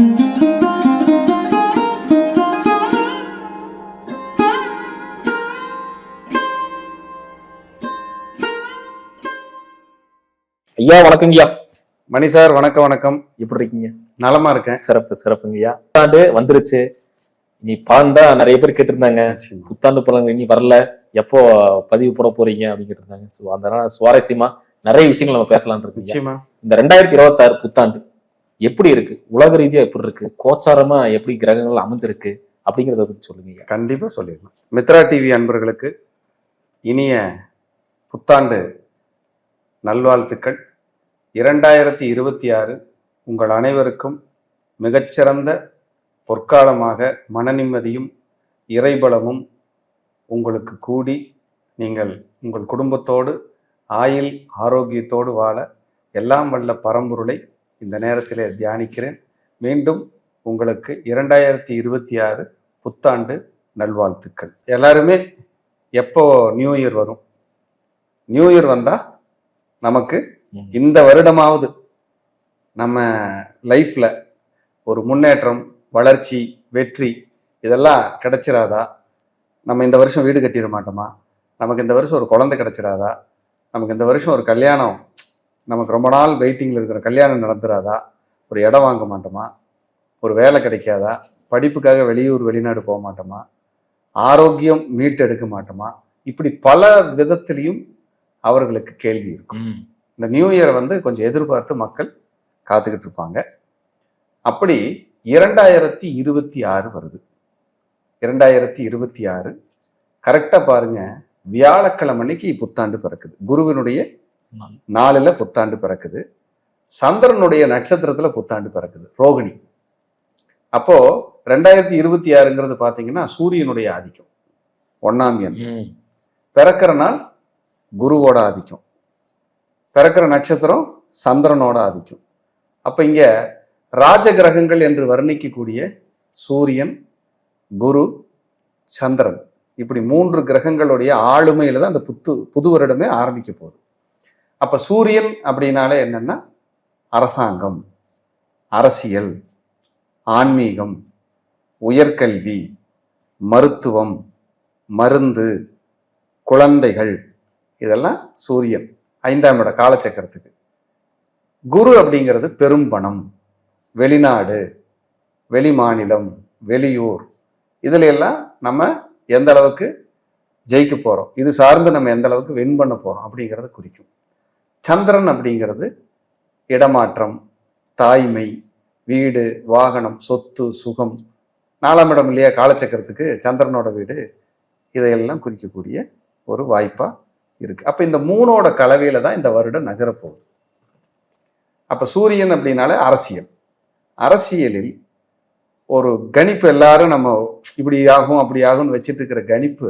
ஐயா வணக்கங்கய்யா மணி சார் வணக்கம் வணக்கம். எப்படி இருக்கீங்க? நலமா இருக்கேன். சிறப்பு சிறப்புங்கய்யா புத்தாண்டு வந்துருச்சு. இனி பலன் தான் நிறைய பேர் கேட்டிருந்தாங்க. புத்தாண்டு பலன்கள் இனி வரல. எப்போ பதிவு போட போறீங்க அப்படின்னு கேட்டிருந்தாங்க ஸோ அதனால சுவாரஸ்யமா நிறைய விஷயங்கள் நம்ம பேசலாம்னு இருக்கோம் நிச்சயமா. இந்த ரெண்டாயிரத்தி இருபத்தாறு புத்தாண்டு எப்படி இருக்கு? உலக ரீதியா எப்படி இருக்கு? கோச்சாரமா எப்படி கிரகங்கள் அமைஞ்சிருக்கு? அப்படிங்கிறத பத்தி சொல்லுங்க கண்டிப்பா சொல்லிடலாம். மித்ரா டிவி அன்பர்களுக்கு இனிய புத்தாண்டு நல்வாழ்த்துக்கள். இரண்டாயிரத்தி இருபத்தி ஆறு உங்கள் அனைவருக்கும் மிகச்சிறந்த பொற்காலமாக மனநிம்மதியும் இறைபலமும் உங்களுக்கு கூடி நீங்கள் உங்கள் குடும்பத்தோடு ஆயில் ஆரோக்கியத்தோடு வாழ எல்லாம் வல்ல பரம்பொருளை இந்த நேரத்திலே தியானிக்கிறேன். மீண்டும் உங்களுக்கு இரண்டாயிரத்தி இருபத்தி ஆறு புத்தாண்டு நல்வாழ்த்துக்கள். எல்லாருமே எப்போ நியூ இயர் வரும்? நியூ இயர் வந்தா நமக்கு. இந்த வருடமாவது நம்ம லைஃப்ல ஒரு முன்னேற்றம் வளர்ச்சி வெற்றி இதெல்லாம் கிடைச்சிராதா? நம்ம இந்த வருஷம் வீடு கட்டிட மாட்டோமா? நமக்கு இந்த வருஷம் ஒரு குழந்தை கிடைச்சிராதா? நமக்கு இந்த வருஷம் ஒரு கல்யாணம் நமக்கு ரொம்ப நாள் வெயிட்டிங்கில் இருக்கிற கல்யாணம் நடந்துராதா? ஒரு இடம் வாங்க மாட்டோமா? ஒரு வேலை கிடைக்காதா? படிப்புக்காக வெளியூர் வெளிநாடு போக மாட்டோமா? ஆரோக்கியம் மீட்டெடுக்க மாட்டோமா? இப்படி பல விதத்திலையும் அவர்களுக்கு கேள்வி இருக்கும். இந்த நியூ இயர் வந்து கொஞ்சம் எதிர்பார்த்து மக்கள் காத்துக்கிட்டு இருப்பாங்க. அப்படி இரண்டாயிரத்தி இருபத்தி ஆறு வருது. இரண்டாயிரத்தி இருபத்தி ஆறு கரெக்டாக பாருங்க வியாழக்கிழமை அன்னைக்கு புத்தாண்டு பிறக்குது. குருவினுடைய நாளில் புத்தாண்டு பிறக்குது. சந்திரனுடைய நட்சத்திரத்துல புத்தாண்டு பிறக்குது. ரோகிணி. அப்போ ரெண்டாயிரத்தி இருபத்தி ஆறுங்கிறது பார்த்தீங்கன்னா சூரியனுடைய ஆதிக்கம். ஒன்னாம் எண். பிறக்கிற நாள் குருவோட ஆதிக்கம். பிறக்கிற நட்சத்திரம் சந்திரனோட ஆதிக்கம். அப்ப இங்க ராஜ கிரகங்கள் என்று வர்ணிக்கக்கூடிய சூரியன் குரு சந்திரன். இப்படி மூன்று கிரகங்களுடைய ஆளுமையில தான் அந்த புத்து புது வருடமே ஆரம்பிக்க போகுது. அப்ப சூரியன் அப்படின்னாலே என்னன்னா அரசாங்கம் அரசியல் ஆன்மீகம் உயர்கல்வி மருத்துவம் மருந்து குழந்தைகள் இதெல்லாம் சூரியன் ஐந்தாம் இட காலச்சக்கரத்துக்கு. குரு அப்படிங்கிறது பெரும்பணம் வெளிநாடு வெளிமாநிலம் வெளியூர் இதுல எல்லாம் நம்ம எந்த அளவுக்கு ஜெயிக்க போறோம்? இது சார்ந்து நம்ம எந்த அளவுக்கு வின் பண்ண போறோம் அப்படிங்கிறத குறிக்கும். சந்திரன் அப்படிங்கிறது இடமாற்றம் தாய்மை வீடு வாகனம் சொத்து சுகம். நாலாம் இடம் இல்லையா? காலச்சக்கரத்துக்கு சந்திரனோட வீடு. இதையெல்லாம் குறிக்கக்கூடிய ஒரு வாய்ப்பாக இருக்கு. அப்போ இந்த மூணோட கலவையில் தான் இந்த வருடம் நகரப்போகுது அப்போ சூரியன் அப்படின்னாலே அரசியல். அரசியலில் ஒரு கணிப்பு எல்லாரும் நம்ம இப்படி ஆகும் அப்படி ஆகும்னு வச்சுட்டு இருக்கிற கணிப்பு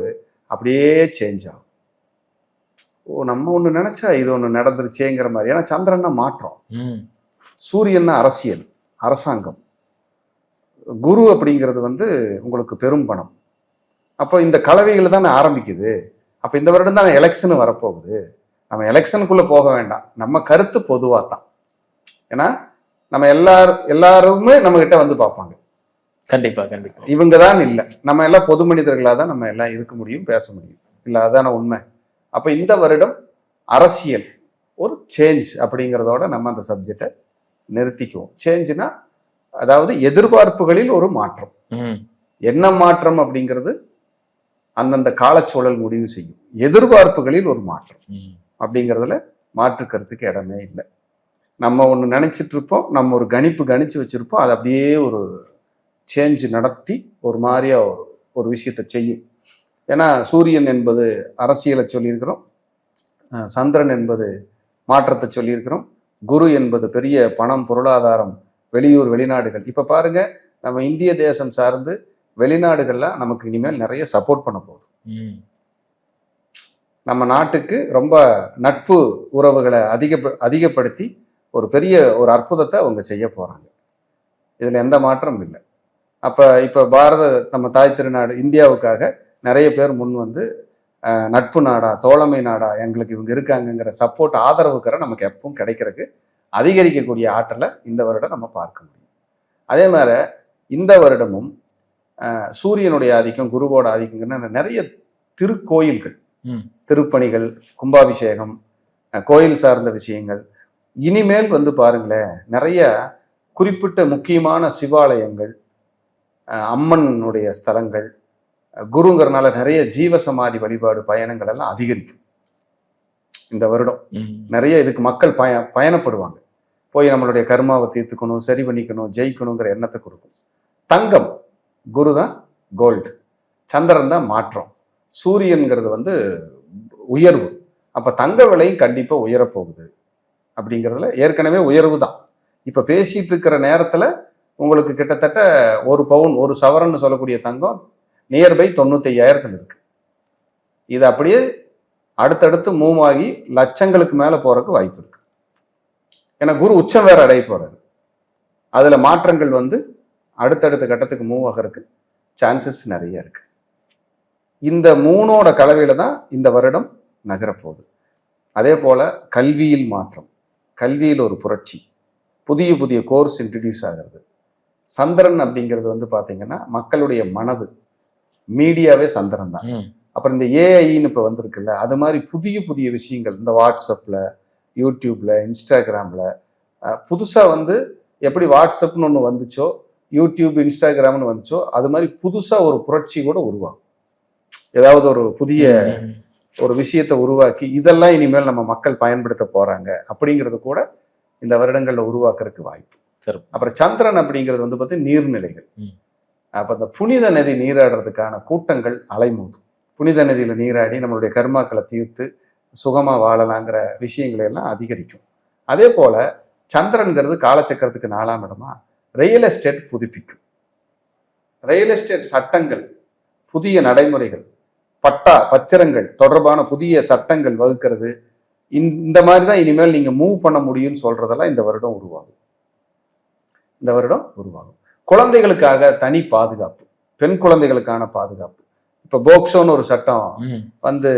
அப்படியே சேஞ்ச் ஆகும். ஓ நம்ம ஒன்று நினைச்சா இது ஒன்று நடந்துருச்சேங்கிற மாதிரி. ஏன்னா சந்திரன்னா மாற்றம். சூரியன்னா அரசியல் அரசாங்கம். குரு அப்படிங்கிறது வந்து உங்களுக்கு பெரும் பணம். அப்போ இந்த கலவைகள் தானே ஆரம்பிக்குது. அப்போ இந்த வருடம் தான் எலெக்ஷன் வரப்போகுது. நம்ம எலெக்ஷனுக்குள்ள போக வேண்டாம். நம்ம கருத்து பொதுவாக தான். ஏன்னா நம்ம எல்லார் எல்லாருமே நம்ம கிட்ட வந்து பார்ப்பாங்க. கண்டிப்பா கண்டிப்பா. இவங்க தான் இல்லை. நம்ம எல்லாம் பொது மனிதர்களாக தான் நம்ம எல்லாம் இருக்க முடியும் பேச முடியும். இல்லை அதான உண்மை. அப்போ இந்த வருடம் அரசியல் ஒரு சேஞ்ச் அப்படிங்கிறதோட நம்ம அந்த சப்ஜெக்டை நிறுத்திக்குவோம். சேஞ்சுனா அதாவது எதிர்பார்ப்புகளில் ஒரு மாற்றம். என்ன மாற்றம் அப்படிங்கிறது அந்தந்த காலச்சூழல் முடிவு செய்யும். எதிர்பார்ப்புகளில் ஒரு மாற்றம். அப்படிங்கிறதுல மாற்று கருத்துக்கு இடமே இல்லை. நம்ம ஒன்று நினைச்சிட்டு இருப்போம் நம்ம ஒரு கணிப்பு கணிச்சு வச்சிருப்போம் அது அப்படியே ஒரு சேஞ்ச் நடத்தி ஒரு மாதிரியா ஒரு ஒரு விஷயத்தை செய்யும். ஏன்னா சூரியன் என்பது அரசியலை சொல்லியிருக்கிறோம் சந்திரன் என்பது மாற்றத்தை சொல்லியிருக்கிறோம் குரு என்பது பெரிய பணம் பொருளாதாரம் வெளியூர் வெளிநாடுகள். இப்போ பாருங்க நம்ம இந்திய தேசம் சார்ந்து வெளிநாடுகள்லாம் நமக்கு இனிமேல் நிறைய சப்போர்ட் பண்ண போகுது. நம்ம நாட்டுக்கு ரொம்ப நட்பு உறவுகளை அதிக அதிகப்படுத்தி ஒரு பெரிய ஒரு அற்புதத்தை அவங்க செய்ய போறாங்க. இதுல எந்த மாற்றமும் இல்லை. அப்ப இப்ப பாரத நம்ம தாய் திருநாடு இந்தியாவுக்காக நிறைய பேர் முன் வந்து நட்பு நாடா தோழமை நாடா எங்களுக்கு இவங்க இருக்காங்கங்கிற சப்போர்ட் ஆதரவுக்கிற நமக்கு எப்பவும் கிடைக்கிறதுக்கு அதிகரிக்கக்கூடிய ஆற்றலை இந்த வருடம் நம்ம பார்க்க முடியும். அதே மாதிரி இந்த வருடமும் சூரியனுடைய ஆதிக்கம் குருவோட ஆதிக்கம்னு நிறைய திருக்கோயில்கள். திருப்பணிகள் கும்பாபிஷேகம் கோயில் சார்ந்த விஷயங்கள். இனிமேல் வந்து பாருங்களேன் நிறைய குறிப்பிட்ட முக்கியமான சிவாலயங்கள் அம்மனுடைய ஸ்தலங்கள் குருங்கிறனால நிறைய ஜீவசமாதி வழிபாடு பயணங்கள் எல்லாம் அதிகரிக்கும். இந்த வருடம். நிறைய இதுக்கு மக்கள் பய பயணப்படுவாங்க. போய் நம்மளுடைய கர்மாவை தீர்த்துக்கணும் சரி பண்ணிக்கணும் ஜெயிக்கணுங்கிற எண்ணத்தை கொடுக்கும். தங்கம் குரு தான் கோல்டு சந்திரன் தான் மாற்றம். சூரியன்கிறது வந்து உயர்வு. அப்ப தங்க விலையும் கண்டிப்பா உயரப்போகுது. அப்படிங்கிறதுல ஏற்கனவே உயர்வு தான். இப்ப பேசிட்டு இருக்கிற நேரத்துல உங்களுக்கு கிட்டத்தட்ட ஒரு பவுன் ஒரு சவரன்னு சொல்லக்கூடிய தங்கம் நியர்பை தொண்ணூத்தி ஐயாயிரத்துல இருக்கு. இது அப்படியே அடுத்தடுத்து மூவ் ஆகி லட்சங்களுக்கு மேல போறதுக்கு வாய்ப்பு இருக்கு. ஏன்னா குரு உச்சம் வேற அடைய போறாரு. அதுல மாற்றங்கள் வந்து அடுத்தடுத்த கட்டத்துக்கு மூவ் ஆகிறதுக்கு சான்சஸ் நிறைய இருக்கு. இந்த மூணோட கலவையில தான் இந்த வருடம் நகரப்போகுது. அதே போல கல்வியில் மாற்றம். கல்வியில் ஒரு புரட்சி. புதிய புதிய கோர்ஸ் இன்ட்ரடியூஸ் ஆகிறது. சந்திரன் அப்படிங்கிறது வந்து பார்த்திங்கன்னா மக்களுடைய மனது மீடியாவே சந்திரன் தான். அப்புறம் இந்த ஏஐன்னு இப்போ வந்திருக்குல்ல அது மாதிரி புதிய புதிய விஷயங்கள் இந்த வாட்ஸ்அப்பில் யூடியூப்ல இன்ஸ்டாகிராமில் புதுசாக வந்து எப்படி வாட்ஸ்அப்னு ஒன்று வந்துச்சோ யூடியூப் இன்ஸ்டாகிராம்னு வந்துச்சோ அது மாதிரி புதுசாக ஒரு புரட்சி கூட உருவாகும் ஏதாவது ஒரு புதிய. ஒரு விஷயத்தை உருவாக்கி இதெல்லாம் இனிமேல் நம்ம மக்கள் பயன்படுத்த போறாங்க அப்படிங்கிறது கூட இந்த வருடங்கள்ல உருவாக்குறதுக்கு வாய்ப்பு சரி. அப்புறம் சந்திரன் அப்படிங்கிறது வந்து பார்த்தீங்கன்னா நீர்நிலைகள். அப்போ அந்த புனித நதி நீராடுறதுக்கான கூட்டங்கள் அலைமோதும். புனித நதியில் நீராடி நம்மளுடைய கர்மாக்களை தீர்த்து சுகமாக வாழலாங்கிற விஷயங்களை எல்லாம் அதிகரிக்கும். அதே போல சந்திரன்கிறது காலச்சக்கரத்துக்கு நாலாம் இடமா ரியல் எஸ்டேட் புதுப்பிக்கும். ரியல் எஸ்டேட் சட்டங்கள் புதிய நடைமுறைகள் பட்டா பத்திரங்கள் தொடர்பான புதிய சட்டங்கள் வகுக்கிறது. இந்த- மாதிரி தான் இனிமேல் நீங்கள் மூவ் பண்ண முடியும்னு சொல்றதெல்லாம் இந்த வருடம் உருவாகும். இந்த வருடம் உருவாகும். குழந்தைகளுக்காக தனி பாதுகாப்பு. பெண் குழந்தைகளுக்கான பாதுகாப்பு. இப்ப போக்சோன்னு ஒரு சட்டம். வந்து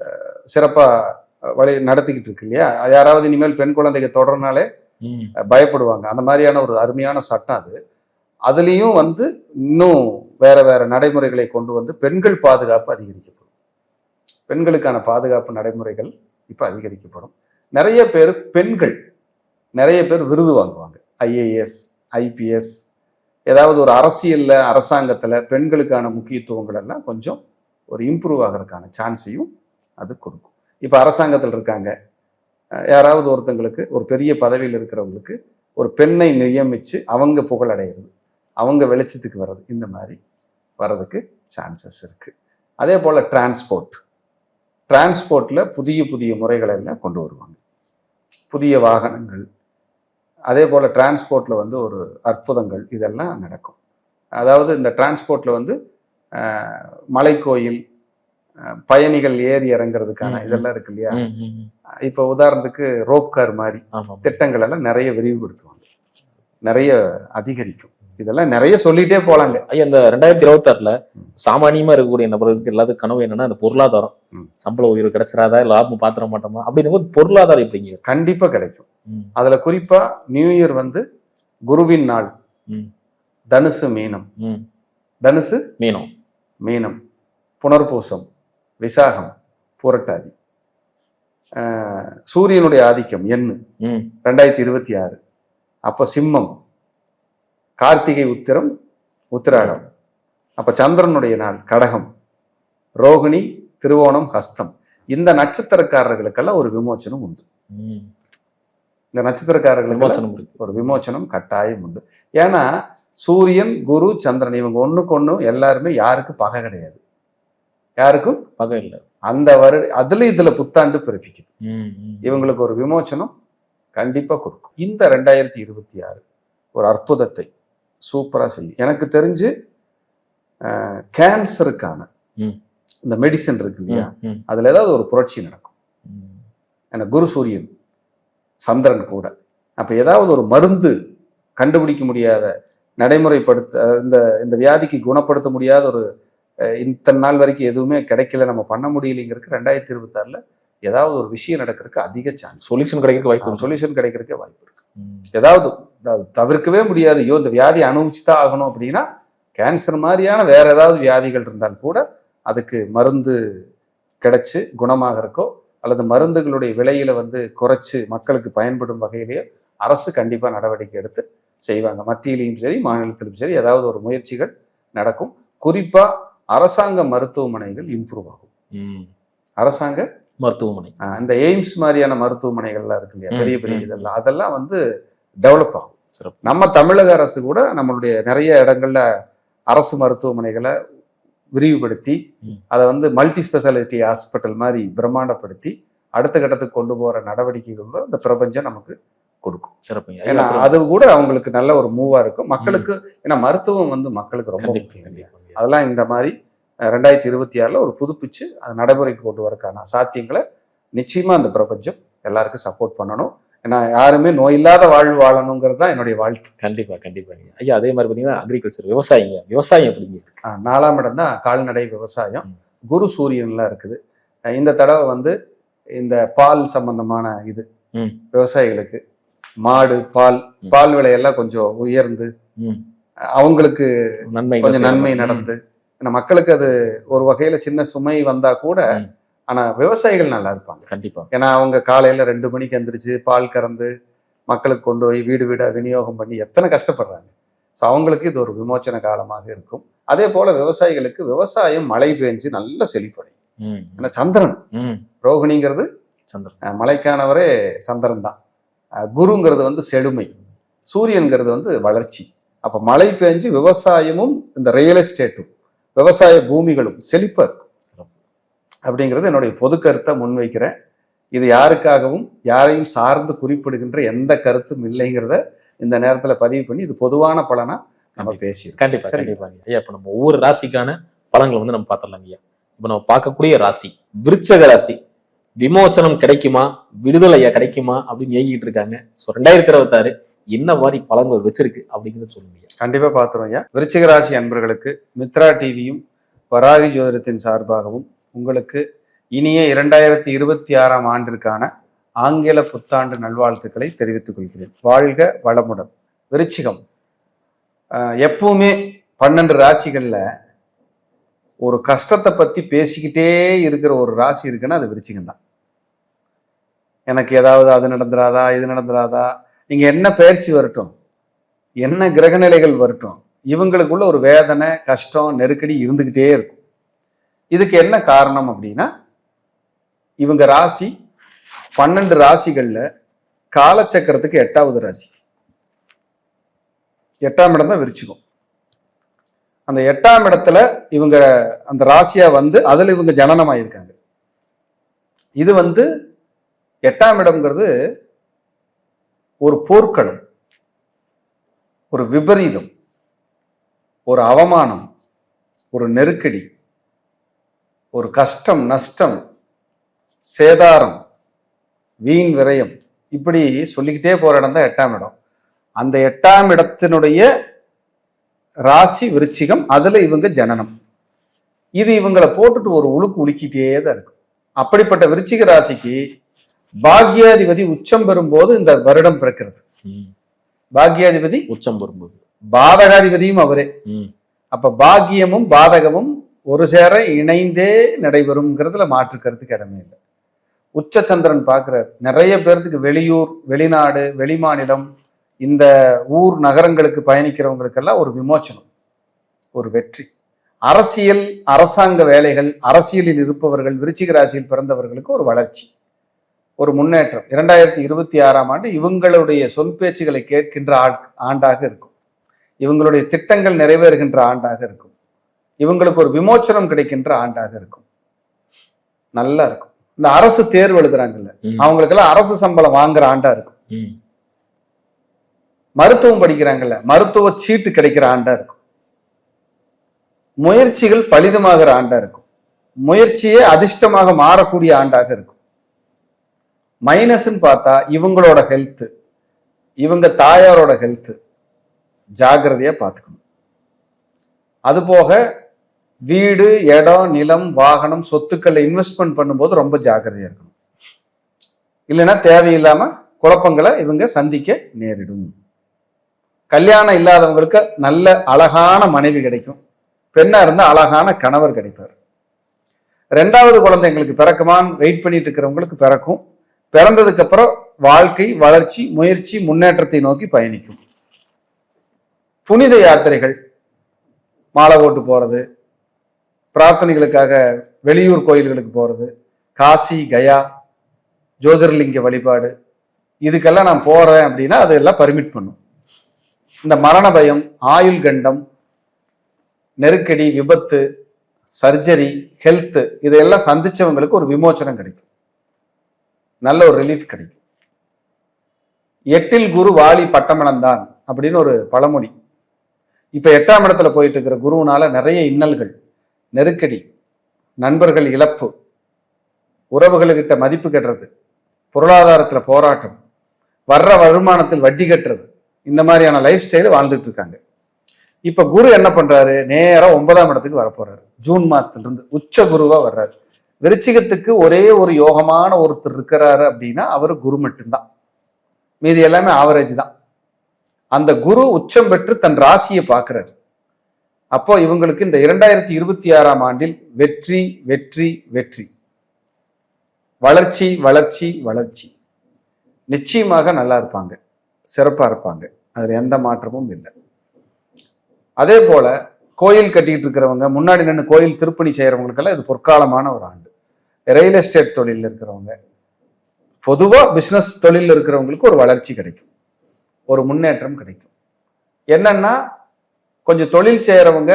அஹ், சிறப்பா அஹ், வழி நடத்திக்கிட்டு இருக்கு இல்லையா? யாராவது இனிமேல் பெண் குழந்தைங்க தொடர்னாலே பயப்படுவாங்க. அந்த மாதிரியான ஒரு அருமையான சட்டம் அது. அதுலேயும் வந்து இன்னும் வேற வேற நடைமுறைகளை கொண்டு வந்து பெண்கள் பாதுகாப்பு அதிகரிக்கப்படும். பெண்களுக்கான பாதுகாப்பு நடைமுறைகள் இப்போ அதிகரிக்கப்படும். நிறைய பேர் பெண்கள் நிறைய பேர் விருது வாங்குவாங்க. ஐஏஎஸ் ஐபிஎஸ் ஏதாவது ஒரு அரசியலில் அரசாங்கத்தில் பெண்களுக்கான முக்கியத்துவங்கள் எல்லாம் கொஞ்சம் ஒரு இம்ப்ரூவ் ஆகிறதுக்கான சான்ஸையும் அது கொடுக்கும். இப்போ அரசாங்கத்தில் இருக்காங்க. யாராவது ஒருத்தங்களுக்கு ஒரு பெரிய பதவியில் இருக்கிறவங்களுக்கு ஒரு பெண்ணை நியமித்து அவங்க புகழடைகிறது அவங்க வெளிச்சத்துக்கு வர்றது இந்த மாதிரி வர்றதுக்கு சான்சஸ் இருக்குது அதே போல் டிரான்ஸ்போர்ட் டிரான்ஸ்போர்ட்டில் புதிய புதிய முறைகளை எல்லாம் கொண்டு வருவாங்க. புதிய வாகனங்கள் அதே போல டிரான்ஸ்போர்ட்ல வந்து ஒரு அற்புதங்கள் இதெல்லாம் நடக்கும். அதாவது இந்த டிரான்ஸ்போர்ட்ல வந்து மலைக்கோயில் பயணிகள் ஏறி இறங்குறதுக்கான. இதெல்லாம் இருக்கு இல்லையா. இப்போ உதாரணத்துக்கு ரோப் கார் மாதிரி திட்டங்கள் எல்லாம் நிறைய விரிவுபடுத்துவாங்க. நிறைய அதிகரிக்கும். இதெல்லாம் நிறைய சொல்லிட்டே போலாங்க. ஐயா இந்த ரெண்டாயிரத்தி இருபத்தாறுல சாமானியமா இருக்கக்கூடிய நபர்களுக்கு எல்லாத்துக்கும் கனவு என்னன்னா அந்த பொருளாதாரம். சம்பள உயர்வு கிடைச்சிடாதா லாபம் பாத்திர மாட்டோமா அப்படிங்கும்போது பொருளாதாரம் எப்படிங்க? கண்டிப்பா கிடைக்கும். அதுல குறிப்பா நியூ இயர் வந்து குருவின் நாள். தனுசு மீனம். தனுசு மீனம். மீனம். புனர்பூசம் விசாகம் புரட்டாதி. சூரியனுடைய ஆதிக்கம் எண்ணு. ரெண்டாயிரத்தி இருபத்தி ஆறு. அப்போ சிம்மம். கார்த்திகை உத்திரம் உத்திராடம். அப்ப சந்திரனுடைய நாள் கடகம். ரோகிணி திருவோணம் ஹஸ்தம். இந்த நட்சத்திரக்காரர்களுக்கெல்லாம் ஒரு விமோச்சனம் உண்டு. இந்த நட்சத்திரக்காரர்களுக்கு ஒரு விமோச்சனம் கட்டாயம் உண்டு. ஏன்னா சூரியன் குரு சந்திரன் இவங்க ஒண்ணுக்கு ஒண்ணு எல்லாருமே யாருக்கு பகை கிடையாது. யாருக்கும்? பகை இல்ல. அந்த வருட அதுல இதுல புத்தாண்டு பிறப்பிக்குது. இவங்களுக்கு ஒரு விமோச்சனம் கண்டிப்பா கொடுக்கும். இந்த ரெண்டாயிரத்தி இருபத்தி ஆறு ஒரு அற்புதத்தை சூப்பரா செய்யும். எனக்கு தெரிஞ்சு கேன்சருக்கான. இந்த மெடிசன் இருக்கு இல்லையா. அதுல ஏதாவது ஒரு புரட்சி நடக்கும். ஏன்னா குரு சூரியன் சந்திரன் கூட. அப்ப ஏதாவது ஒரு மருந்து கண்டுபிடிக்க முடியாத நடைமுறைப்படுத்த இந்த இந்த வியாதிக்கு குணப்படுத்த முடியாத ஒரு இத்தனை நாள் வரைக்கும் எதுவுமே கிடைக்கல நம்ம பண்ண முடியலைங்கிறதுக்கு ரெண்டாயிரத்தி இருபத்தாறுல ஏதாவது ஒரு விஷயம் நடக்கிறதுக்கு அதிக சான்ஸ் சொல்யூஷன் கிடைக்கிறதுக்கு வாய்ப்பு இருக்கு. சொல்யூஷன் கிடைக்கிறதுக்கு வாய்ப்பு இருக்கு. ஏதாவது தவிர்க்கவே முடியாது. ஐயோ இந்த வியாதி அனுபவிச்சு தான் ஆகணும் அப்படின்னா கேன்சர் மாதிரியான வேற ஏதாவது வியாதிகள் இருந்தால் கூட அதுக்கு மருந்து கிடைச்சு குணமாகறக்கோ அல்லது மருந்துகளுடைய விலையில வந்து குறைச்சு மக்களுக்கு பயன்படும் வகையிலேயே அரசு கண்டிப்பா நடவடிக்கை எடுத்து செய்வாங்க. மத்தியிலையும் சரி மாநிலத்திலும் சரி ஏதாவது ஒரு முயற்சிகள் நடக்கும். குறிப்பா அரசாங்க மருத்துவமனைகள் இம்ப்ரூவ் ஆகும். அரசாங்க மருத்துவமனை. இந்த எய்ம்ஸ் மாதிரியான மருத்துவமனைகள்லாம் இருக்கு இல்லையா? பெரிய பெரிய. இதெல்லாம். அதெல்லாம் வந்து டெவலப் ஆகும். நம்ம தமிழக அரசு கூட நம்மளுடைய நிறைய இடங்கள்ல அரசு மருத்துவமனைகளை விரிவுபடுத்தி. அதை வந்து மல்டி ஸ்பெஷாலிட்டி ஹாஸ்பிட்டல் மாதிரி பிரம்மாண்டப்படுத்தி அடுத்த கட்டத்துக்கு கொண்டு போற நடவடிக்கைகள் இந்த பிரபஞ்சம் நமக்கு கொடுக்கும். சிறப்புங்க ஏன்னா அது கூட அவங்களுக்கு நல்ல ஒரு மூவா இருக்கும். மக்களுக்கு ஏன்னா மருத்துவம் வந்து மக்களுக்கு ரொம்ப முக்கியம். அதெல்லாம் இந்த மாதிரி ரெண்டாயிரத்தி இருபத்தி ஆறுல ஒரு புதுப்பிச்சு அதை நடைமுறைக்கு கொண்டு வரக்கான சாத்தியங்களை நிச்சயமா அந்த பிரபஞ்சம் எல்லாருக்கும் சப்போர்ட் பண்ணணும். ஏன்னா யாருமே நோய் இல்லாத வாழ்வு வாழணுங்கிறது தான் என்னுடைய வாழ்க்கை கண்டிப்பா கண்டிப்பாங்க ஐயா அதே மாதிரி பாத்தீங்கன்னா அக்ரிகல்ச்சர் விவசாயிங்க விவசாயம் எப்படிங்க நாலாம் இடம் தான் கால்நடை விவசாயம். குரு சூரியன்லாம் இருக்குது. இந்த தடவை வந்து இந்த பால் சம்பந்தமான இது. விவசாயிகளுக்கு மாடு பால். பால் விலையெல்லாம் கொஞ்சம் உயர்ந்து அவங்களுக்கு நன்மை கொஞ்சம் நன்மை நடந்து. மக்களுக்கு அது ஒரு வகையில சின்ன சுமை வந்தா கூட ம். ஆனா விவசாயிகள் நல்லா இருப்பாங்க. கண்டிப்பா. ஏன்னா அவங்க காலையில ரெண்டு மணிக்கு எந்திரிச்சு பால் கறந்து மக்களுக்கு கொண்டு போய் வீடு வீடா விநியோகம் பண்ணி எத்தனை கஷ்டப்படுறாங்க. ஸோ அவங்களுக்கு இது ஒரு விமோச்சன காலமாக இருக்கும். அதே போல விவசாயிகளுக்கு விவசாயம் மழை பெஞ்சு நல்ல செழிப்படையும். ஏன்னா சந்திரன். ரோகிணிங்கிறது சந்திரன். மலைக்கானவரே சந்திரன் தான். குருங்கிறது வந்து செழுமை. சூரியன்கிறது வந்து வளர்ச்சி. அப்ப மழை பெஞ்சு விவசாயமும் இந்த ரியல் எஸ்டேட்டும் விவசாய பூமிகளும் செழிப்பா இருக்கும். அப்படிங்கிறது என்னுடைய பொது கருத்தை முன்வைக்கிறேன். இது யாருக்காகவும் யாரையும் சார்ந்து குறிப்பிடுகின்ற எந்த கருத்தும் இல்லைங்கிறத இந்த நேரத்துல பதிவு பண்ணி இது பொதுவான பலனா நம்ம பேசியிருக்கோம் கண்டிப்பா சரி. கண்டிப்பாங்க ஐயா. இப்ப நம்ம ஒவ்வொரு ராசிக்கான பலன்களை வந்து நம்ம பார்த்துடலாங்க ஐயா. இப்ப நம்ம பார்க்கக்கூடிய ராசி விருச்சக ராசி. விமோச்சனம் கிடைக்குமா? விடுதலையா கிடைக்குமா? அப்படின்னு ஏங்கிட்டு இருக்காங்க. ஸோ ரெண்டாயிரத்தி இருபத்தாறு என்ன மாதிரி பலன்கள் வச்சிருக்கு அப்படிங்கிறத சொல்லுங்க ஐயா. கண்டிப்பா பார்த்துருவோம் ஐயா. விருச்சிக ராசி அன்பர்களுக்கு மித்ரா டிவியும் வராகி ஜோதிடத்தின் சார்பாகவும் உங்களுக்கு இனிய இரண்டாயிரத்தி இருபத்தி ஆறாம் ஆண்டிற்கான ஆங்கில புத்தாண்டு நல்வாழ்த்துக்களை தெரிவித்துக் கொள்கிறேன். வாழ்க வளமுடன். விருச்சிகம். எப்பவுமே பன்னெண்டு ராசிகளில் ஒரு கஷ்டத்தை பற்றி பேசிக்கிட்டே இருக்கிற ஒரு ராசி இருக்குன்னா அது விருச்சிகம் தான். எனக்கு ஏதாவது அது நடந்துராதா இது நடந்துராதா? நீங்கள் என்ன பயிற்சி வரட்டும் என்ன கிரகநிலைகள் வரட்டும் இவங்களுக்குள்ள ஒரு வேதனை கஷ்டம் நெருக்கடி இருந்துக்கிட்டே இருக்கும். இதுக்கு என்ன காரணம் அப்படின்னா இவங்க ராசி பன்னெண்டு ராசிகள்ல காலச்சக்கரத்துக்கு எட்டாவது ராசி. எட்டாம் இடம் தான் விரிச்சுக்கும் அந்த எட்டாம் இடத்துல இவங்க அந்த ராசியா வந்து அதுல இவங்க ஜனனமாயிருக்காங்க. இது வந்து எட்டாம் இடம்ங்கிறது ஒரு போர்க்களம் ஒரு விபரீதம் ஒரு அவமானம் ஒரு நெருக்கடி ஒரு கஷ்டம் நஷ்டம் சேதாரம் வீண் விரயம் இப்படி சொல்லிக்கிட்டே போற இடம் தான் எட்டாம் இடம். அந்த எட்டாம் இடத்தினுடைய ராசி விருச்சிகம் அதுல இவங்க ஜனனம். இது இவங்களை போட்டுட்டு ஒரு உழுக்கு உலுக்கிட்டே தான் இருக்கும் அப்படிப்பட்ட விருச்சிக ராசிக்கு பாக்யாதிபதி உச்சம் பெறும்போது இந்த வருடம் பிறக்கிறது. பாக்யாதிபதி உச்சம் வரும்போது பாதகாதிபதியும் அவரே. அப்ப பாக்கியமும் பாதகமும் ஒரு சேர இணைந்தே நடைபெறும்ங்கிறதுல மாற்று கருத்துக்கு இடமே இல்லை. உச்ச சந்திரன் நிறைய பேர்த்துக்கு வெளியூர் வெளிநாடு வெளிமாநிலம் இந்த ஊர் நகரங்களுக்கு பயணிக்கிறவங்களுக்கெல்லாம் ஒரு விமோச்சனம் ஒரு வெற்றி. அரசியல் அரசாங்க வேலைகள் அரசியலில் இருப்பவர்கள் விருச்சிக ராசியில் பிறந்தவர்களுக்கு ஒரு வளர்ச்சி ஒரு முன்னேற்றம். இரண்டாயிரத்தி இருபத்தி ஆறாம் ஆண்டு இவங்களுடைய சொல் பேச்சுகளை கேட்கின்ற ஆண்டாக இருக்கும். இவங்களுடைய திட்டங்கள் நிறைவேறுகின்ற ஆண்டாக இருக்கும். இவங்களுக்கு ஒரு விமோச்சனம் கிடைக்கின்ற ஆண்டாக இருக்கும். நல்லா இருக்கும். இந்த அரசு தேர்வு எழுதுறாங்கல்ல. அவங்களுக்கெல்லாம் அரசு சம்பளம் வாங்குற ஆண்டா இருக்கும். மருத்துவம் படிக்கிறாங்கல்ல மருத்துவ சீட்டு கிடைக்கிற ஆண்டா இருக்கும். முயற்சிகள் பலிதமாகிற ஆண்டா இருக்கும். முயற்சியே அதிர்ஷ்டமாக மாறக்கூடிய ஆண்டாக இருக்கும். மைனஸ்ன்னு பார்த்தா இவங்களோட ஹெல்த் இவங்க தாயாரோட ஹெல்த் ஜாக்கிரதையா பார்த்துக்கணும். அது போக வீடு இடம் நிலம் வாகனம் சொத்துக்களை இன்வெஸ்ட்மெண்ட் பண்ணும்போது ரொம்ப ஜாக்கிரதையாக இருக்கணும். இல்லைன்னா தேவையில்லாம குழப்பங்களை இவங்க சந்திக்க நேரிடும். கல்யாணம் இல்லாதவங்களுக்கு நல்ல அழகான மனைவி கிடைக்கும். பெண்ணா இருந்தால் அழகான கணவர் கிடைப்பார். ரெண்டாவது குழந்தை எங்களுக்கு பிறக்குமான்னு வெயிட் பண்ணிட்டு இருக்கிறவங்களுக்கு பிறக்கும். பிறந்ததுக்கு அப்புறம் வாழ்க்கை வளர்ச்சி முயற்சி முன்னேற்றத்தை நோக்கி பயணிக்கும். புனித யாத்திரைகள் மாலை போட்டு போறது பிரார்த்தனைகளுக்காக வெளியூர் கோயில்களுக்கு போகிறது காசி கயா ஜோதிர்லிங்க வழிபாடு இதுக்கெல்லாம் நான் போகிறேன் அப்படின்னா அதெல்லாம் பர்மிட் பண்ணும். இந்த மரண பயம் ஆயுள் கண்டம் நெருக்கடி விபத்து சர்ஜரி ஹெல்த்து இதையெல்லாம் சந்திச்சவங்களுக்கு ஒரு விமோச்சனம் கிடைக்கும். நல்ல ஒரு ரிலீஃப் கிடைக்கும். எட்டில் குரு வாலி பட்டமளந்தான் அப்படின்னு ஒரு பழமொழி. இப்போ எட்டாம் இடத்துல போயிட்டு இருக்கிற குருவுனால நிறைய இன்னல்கள். நெருக்கடி நண்பர்கள் இழப்பு உறவுகளுக்கிட்ட மதிப்பு கட்டுறது பொருளாதாரத்தில் போராட்டம் வர்ற வருமானத்தில் வட்டி கட்டுறது இந்த மாதிரியான லைஃப் ஸ்டைல் வாழ்ந்துட்டு இருக்காங்க. இப்போ குரு என்ன பண்ணுறாரு நேராக ஒன்பதாம் இடத்துக்கு வரப்போறாரு. ஜூன் மாதத்துலேருந்து உச்ச குருவாக வர்றாரு. விருச்சிகத்துக்கு ஒரே ஒரு யோகமான ஒருத்தர் இருக்கிறாரு அப்படின்னா அவர் குரு மட்டும்தான். மீதி எல்லாமே ஆவரேஜ் தான். அந்த குரு உச்சம் பெற்று தன் ராசியை பார்க்குறாரு. அப்போ இவங்களுக்கு இந்த இரண்டாயிரத்தி இருபத்தி ஆறாம் ஆண்டில் வெற்றி வெற்றி வெற்றி. வளர்ச்சி வளர்ச்சி வளர்ச்சி. நிச்சயமாக நல்லா இருப்பாங்க. சிறப்பாக இருப்பாங்க. அதில் எந்த மாற்றமும் இல்லை. அதே போல கோயில் கட்டிக்கிட்டு இருக்கிறவங்க முன்னாடி நின்று கோயில் திருப்பணி செய்கிறவங்களுக்கெல்லாம் இது பொற்காலமான ஒரு ஆண்டு. ரியல் எஸ்டேட் தொழிலில் இருக்கிறவங்க பொதுவாக பிஸ்னஸ் தொழிலில் இருக்கிறவங்களுக்கு ஒரு வளர்ச்சி கிடைக்கும். ஒரு முன்னேற்றம் கிடைக்கும். என்னன்னா கொஞ்சம் தொழில் செய்யறவங்க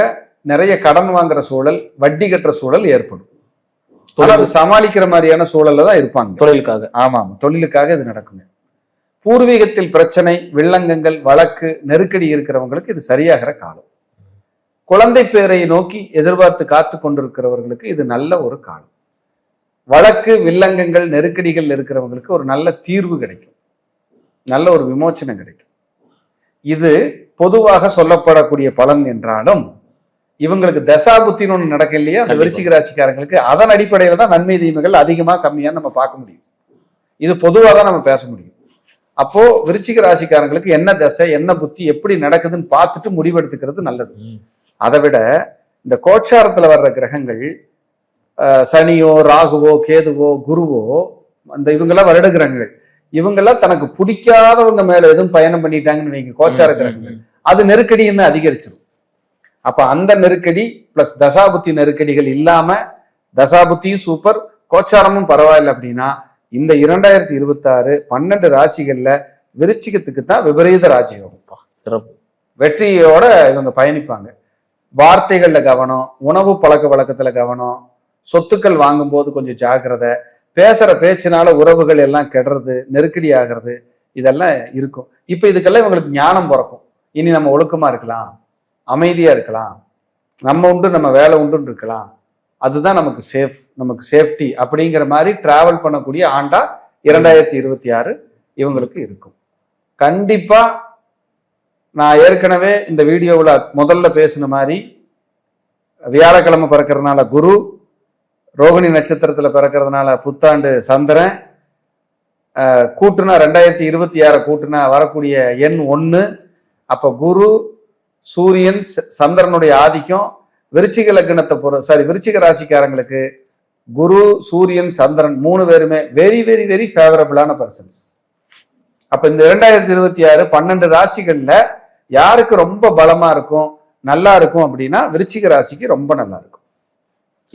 நிறைய கடன் வாங்குற சூழல் வட்டி கட்டுற சூழல் ஏற்படும். அது சமாளிக்கிற மாதிரியான சூழல்ல தான் இருப்பாங்க. தொழிலுக்காக. ஆமாம் தொழிலுக்காக இது நடக்குங்க. பூர்வீகத்தில் பிரச்சனை வில்லங்கங்கள் வழக்கு நெருக்கடி இருக்கிறவங்களுக்கு இது சரியாகிற காலம். குழந்தை பேரை நோக்கி எதிர்பார்த்து காத்து கொண்டிருக்கிறவர்களுக்கு இது நல்ல ஒரு காலம். வழக்கு வில்லங்கங்கள் நெருக்கடிகள் இருக்கிறவங்களுக்கு ஒரு நல்ல தீர்வு கிடைக்கும். நல்ல ஒரு விமோச்சனம் கிடைக்கும். இது பொதுவாக சொல்லப்படக்கூடிய பலன் என்றாலும் இவங்களுக்கு தசாபுத்தின்னு ஒண்ணு நடக்க இல்லையா. விருச்சிக ராசிக்காரங்களுக்கு அதன் அடிப்படையில தான் நன்மை தீமைகள் அதிகமா கம்மியா நம்ம பார்க்க முடியும். இது பொதுவாக தான் நம்ம பேச முடியும். அப்போ விருச்சிக ராசிக்காரங்களுக்கு என்ன தசை என்ன புத்தி எப்படி நடக்குதுன்னு பார்த்துட்டு முடிவெடுத்துக்கிறது நல்லது. அதை விட இந்த கோச்சாரத்துல வர்ற கிரகங்கள் சனியோ ராகுவோ கேதுவோ குருவோ அந்த இவங்கெல்லாம் வருட கிரகங்கள். இவங்கெல்லாம் தனக்கு பிடிக்காதவங்க மேல எதுவும் பயணம் பண்ணிட்டாங்கன்னு வைங்க கிரகங்கள் ம், அது நெருக்கடின்னு அதிகரிச்சிடும் அப்ப அந்த நெருக்கடி பிளஸ் தசாபுத்தி நெருக்கடிகள் இல்லாம தசாபுத்தியும் சூப்பர் கோச்சாரமும் பரவாயில்ல அப்படின்னா இந்த இரண்டாயிரத்தி இருபத்தி ஆறு பன்னெண்டு ராசிகள்ல விருச்சிகத்துக்கு தான் விபரீத ராஜயோகம். அப்பா, சிறப்பு. வெற்றியோட இவங்க பயணிப்பாங்க. வார்த்தைகள்ல கவனம் உணவு பழக்க வழக்கத்துல கவனம் சொத்துக்கள் வாங்கும்போது கொஞ்சம் ஜாக்கிரதை பேசுகிற பேச்சினால உறவுகள் எல்லாம் கெடுறது நெருக்கடி ஆகிறது இதெல்லாம் இருக்கும். இப்போ இதுக்கெல்லாம் இவங்களுக்கு ஞானம் பிறக்கும். இனி நம்ம ஒழுக்கமாக இருக்கலாம். அமைதியாக இருக்கலாம். நம்ம உண்டு நம்ம வேலை உண்டுன்னு இருக்கலாம். அதுதான் நமக்கு சேஃப் நமக்கு சேஃப்டி அப்படிங்கிற மாதிரி டிராவல் பண்ணக்கூடிய ஆண்டா இரண்டாயிரத்தி இருபத்தி ஆறு இவங்களுக்கு இருக்கும். கண்டிப்பாக நான் ஏற்கனவே இந்த வீடியோவில் முதல்ல பேசின மாதிரி வியாழக்கிழமை பிறக்கிறதுனால குரு ரோகிணி நட்சத்திரத்தில் பிறக்கிறதுனால புத்தாண்டு சந்திரன் கூட்டுனா ரெண்டாயிரத்தி இருபத்தி ஆறு கூட்டுனா வரக்கூடிய எண் ஒன்று அப்போ குரு சூரியன் ச- சந்திரனுடைய ஆதிக்கம் விருச்சிக லக்னத்தை பொறு சாரி விருச்சிக ராசிக்காரங்களுக்கு குரு சூரியன் சந்திரன் மூணு பேருமே வெரி வெரி வெரி ஃபேவரபிளான பர்சன்ஸ் அப்போ இந்த இரண்டாயிரத்தி இருபத்தி ஆறு பன்னெண்டு ராசிகளில் யாருக்கு ரொம்ப பலமாக இருக்கும் நல்லா இருக்கும் அப்படின்னா விருச்சிக ராசிக்கு ரொம்ப நல்லா இருக்கும்.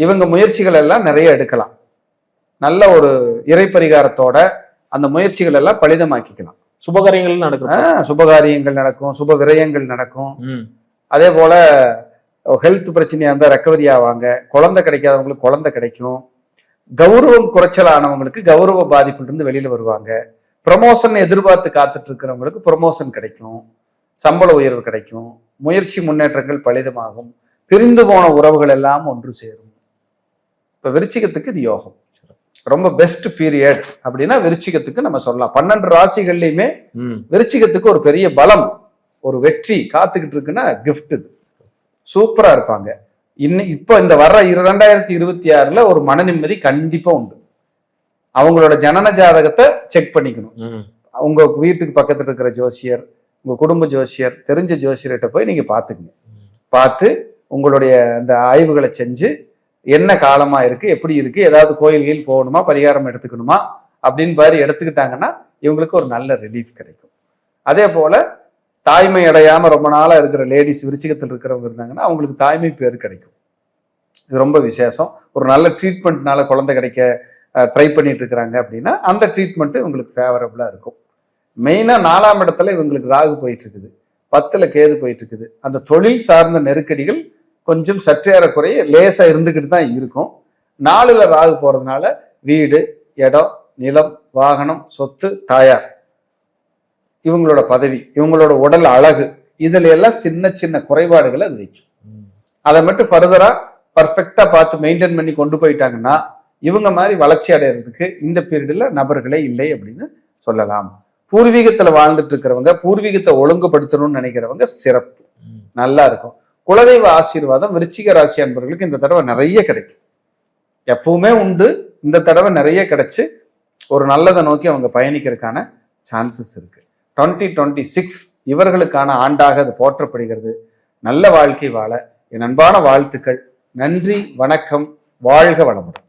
இவங்க முயற்சிகள் எல்லாம் நிறைய எடுக்கலாம். நல்ல ஒரு இறை பரிகாரத்தோட அந்த முயற்சிகள் எல்லாம் பலிதமாக்கிக்கலாம். சுபகாரியங்கள் நடக்கும். சுபகாரியங்கள் நடக்கும் சுப விரயங்கள் நடக்கும். அதே போல ஹெல்த் பிரச்சனையா இருந்தா ரெக்கவரி ஆவாங்க. குழந்தை கிடைக்காதவங்களுக்கு குழந்தை கிடைக்கும். கௌரவம் குறைச்சலானவங்களுக்கு கௌரவ பாதிப்புல இருந்து வெளியில வருவாங்க. ப்ரமோஷன் எதிர்பார்த்து காத்துட்டு இருக்கிறவங்களுக்கு ப்ரமோஷன் கிடைக்கும். சம்பள உயர்வு கிடைக்கும். முயற்சி முன்னேற்றங்கள் பலிதமாகும். பிரிந்து போன உறவுகள் எல்லாம் ஒன்று சேரும். இப்ப விருச்சிகத்துக்கு இது யோகம். ரொம்ப பெஸ்ட் பீரியட் அப்படின்னா விருச்சிகத்துக்கு நம்ம சொல்லலாம். பன்னெண்டு ராசிகள்லயுமே. விருச்சிகத்துக்கு ஒரு பெரிய பலம் ஒரு வெற்றி காத்துக்கிட்டு இருக்குன்னா gift இது. சூப்பரா இருப்பாங்க. இன்னும் இப்போ இந்த வர்ற இரண்டாயிரத்தி இருபத்தி ஆறுல ஒரு மன நிம்மதி கண்டிப்பா உண்டு. அவங்களோட ஜனன ஜாதகத்தை செக் பண்ணிக்கணும். உங்க வீட்டுக்கு பக்கத்துல இருக்கிற ஜோசியர் உங்க குடும்ப ஜோசியர் தெரிஞ்ச ஜோசியர்கிட்ட போய் நீங்க பாத்துக்கங்க பார்த்து உங்களுடைய அந்த ஆய்வுகளை செஞ்சு என்ன காலமா இருக்கு எப்படி இருக்கு ஏதாவது கோயில்கள் போகணுமா பரிகாரம் எடுத்துக்கணுமா அப்படின்னு பாரு எடுத்துக்கிட்டாங்கன்னா இவங்களுக்கு ஒரு நல்ல ரிலீஃப் கிடைக்கும். அதே போல தாய்மை அடையாம ரொம்ப நாளா இருக்கிற லேடிஸ் விருச்சிகத்தில் இருக்கிறவங்க இருந்தாங்கன்னா அவங்களுக்கு தாய்மை பேர் கிடைக்கும். இது ரொம்ப விசேஷம். ஒரு நல்ல ட்ரீட்மெண்ட்னால குழந்தை கிடைக்க ட்ரை பண்ணிட்டு இருக்கிறாங்க அப்படின்னா அந்த ட்ரீட்மெண்ட்டு இவங்களுக்கு ஃபேவரபுளாக இருக்கும். மெயினாக நாலாம் இடத்துல இவங்களுக்கு ராகு போயிட்டு இருக்குது. பத்தில் கேது போயிட்டு இருக்குது. அந்த தொழில் சார்ந்த நெருக்கடிகள் கொஞ்சம் சற்றேறக்குறைய லேசா இருந்துகிட்டு தான் இருக்கும். நாலுல ராகு போறதுனால வீடு இடம் நிலம் வாகனம் சொத்து தாயார். இவங்களோட பதவி இவங்களோட உடல் அழகு இதுல எல்லாம் சின்ன சின்ன குறைபாடுகளை அது வைக்கும். அதை மட்டும் ஃபர்தரா பர்ஃபெக்டா பார்த்து மெயின்டைன் பண்ணி கொண்டு போயிட்டாங்கன்னா இவங்க மாதிரி வளர்ச்சி அடைகிறதுக்கு இந்த பீரியட்ல நபர்களே இல்லை அப்படின்னு சொல்லலாம். பூர்வீகத்துல வாழ்ந்துட்டு இருக்கிறவங்க பூர்வீகத்தை ஒழுங்குபடுத்தணும்னு நினைக்கிறவங்க சிறப்பு. நல்லா இருக்கும். குலதெய்வ ஆசீர்வாதம் விருச்சிக ராசி அன்பர்களுக்கு இந்த தடவை நிறைய கிடைக்கும். எப்பவுமே உண்டு. இந்த தடவை நிறைய கிடைச்சு ஒரு நல்லதை நோக்கி அவங்க பயணிக்கிறதுக்கான சான்சஸ் இருக்கு. டுவெண்ட்டி டுவெண்ட்டி சிக்ஸ் இவர்களுக்கான ஆண்டாக அது போற்றப்படுகிறது. நல்ல வாழ்க்கை வாழ என் அன்பான வாழ்த்துக்கள். நன்றி வணக்கம். வாழ்க வளமுடன்.